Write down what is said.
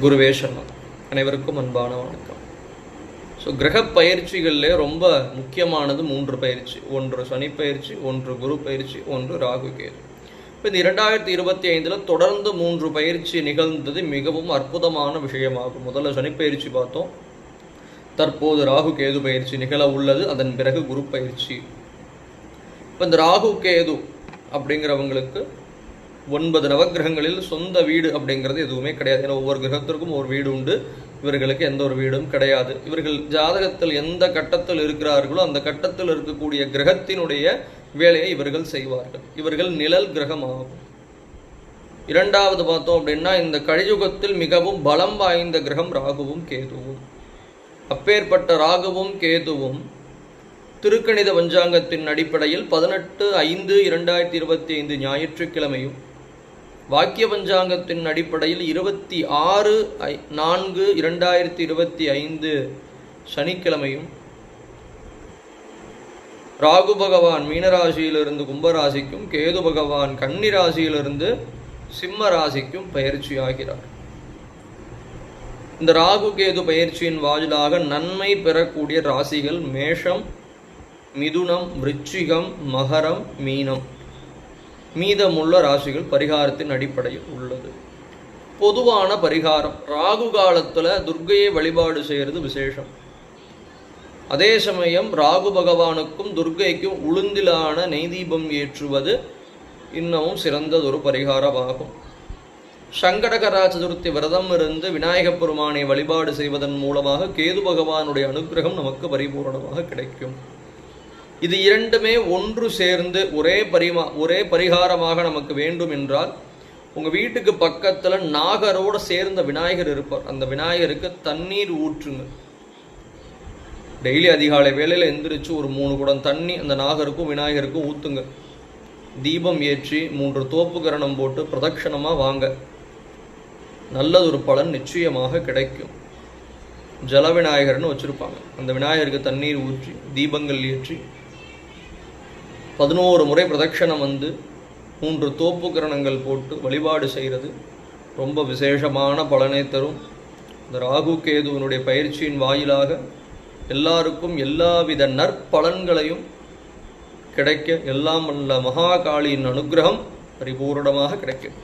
குருவே சரணம். அனைவருக்கும் அன்பான வணக்கம். ஸோ கிரக பயிற்சிகளில் ரொம்ப முக்கியமானது மூன்று பயிற்சி. ஒன்று சனி பயிற்சி ஒன்று குரு பயிற்சி ஒன்று ராகு கேது. இப்போ இந்த இரண்டாயிரத்தி இருபத்தி ஐந்தில் தொடர்ந்து மூன்று பயிற்சி நிகழ்ந்தது மிகவும் அற்புதமான விஷயமாகும். முதல்ல சனி பயிற்சி பார்த்தோம். தற்போது ராகு கேது பயிற்சி நிகழ உள்ளது. அதன் பிறகு குரு பயிற்சி. இப்போ இந்த ராகு கேது அப்படிங்கிறவங்களுக்கு ஒன்பது நவக்கிரகங்களில் சொந்த வீடு அப்படிங்கிறது எதுவுமே கிடையாது. ஏன்னா ஒவ்வொரு கிரகத்திற்கும் ஒரு வீடு உண்டு. இவர்களுக்கு எந்த ஒரு வீடும் கிடையாது. இவர்கள் ஜாதகத்தில் எந்த கட்டத்தில் இருக்கிறார்களோ அந்த கட்டத்தில் இருக்கக்கூடிய கிரகத்தினுடைய வேலையை இவர்கள் செய்வார்கள். இவர்கள் நிழல் கிரகம் ஆகும் இரண்டாவது பார்த்தோம் அப்படின்னா இந்த கழியுகத்தில் மிகவும் பலம் வாய்ந்த கிரகம் ராகுவும் கேதுவும். அப்பேற்பட்ட ராகுவும் கேதுவும் திருக்கணித பஞ்சாங்கத்தின் அடிப்படையில் பதினெட்டு ஐந்து இரண்டாயிரத்தி இருபத்தி ஐந்து ஞாயிற்றுக்கிழமையும் வாக்கிய பஞ்சாங்கத்தின் அடிப்படையில் இருபத்தி ஆறு ஐ நான்கு இரண்டாயிரத்தி இருபத்தி ஐந்து சனிக்கிழமையும் ராகு பகவான் மீனராசியிலிருந்து கும்பராசிக்கும் கேது பகவான் கன்னி ராசியிலிருந்து சிம்ம ராசிக்கும் பயிற்சியாகிறார். இந்த ராகு கேது பயிற்சியின் வாயிலாக நன்மை பெறக்கூடிய ராசிகள் மேஷம் மிதுனம் விருச்சிகம் மகரம் மீனம். மீதமுள்ள ராசிகள் பரிகாரத்தின் அடிப்படையில் உள்ளது. பொதுவான பரிகாரம் ராகு காலத்தில் துர்க்கையை வழிபாடு செய்கிறது விசேஷம். அதே சமயம் ராகு பகவானுக்கும் துர்க்கைக்கும் உளுந்திலான நெய்தீபம் ஏற்றுவது இன்னமும் சிறந்ததொரு பரிகாரமாகும். சங்கடகரா சதுர்த்தி விரதம் இருந்து விநாயகப் பெருமானை வழிபாடு செய்வதன் மூலமாக கேது பகவானுடைய அனுக்கிரகம் நமக்கு பரிபூரணமாக கிடைக்கும். இது இரண்டுமே ஒன்று சேர்ந்து ஒரே பரிமா ஒரே பரிகாரமாக நமக்கு வேண்டும் என்றால் உங்கள் வீட்டுக்கு பக்கத்தில் நாகரோடு சேர்ந்த விநாயகர் இருப்பார். அந்த விநாயகருக்கு தண்ணீர் ஊற்றுங்க. டெய்லி அதிகாலை வேலையில் எந்திரிச்சு ஒரு மூணு குடம் தண்ணி அந்த நாகருக்கும் விநாயகருக்கும் ஊற்றுங்க தீபம் ஏற்றி மூன்று தோப்பு கரணம் போட்டு பிரதட்சணமாக வாங்க. நல்லதொரு பலன் நிச்சயமாக கிடைக்கும். ஜல விநாயகர்னு வச்சுருப்பாங்க. அந்த விநாயகருக்கு தண்ணீர் ஊற்றி தீபங்கள் ஏற்றி பதினோரு முறை பிரதட்சணம் வந்து மூன்று தோப்பு கிரணங்கள் போட்டு வழிபாடு செய்கிறது. ரொம்ப விசேஷமான பலனை தரும். இந்த ராகு கேதுவனுடைய பயிற்சியின் வாயிலாக எல்லாருக்கும் எல்லாவித நற்பலன்களையும் கிடைக்க எல்லாம் வல்ல மகாகாளியின் அனுக்கிரகம் பரிபூரணமாக கிடைக்கும்.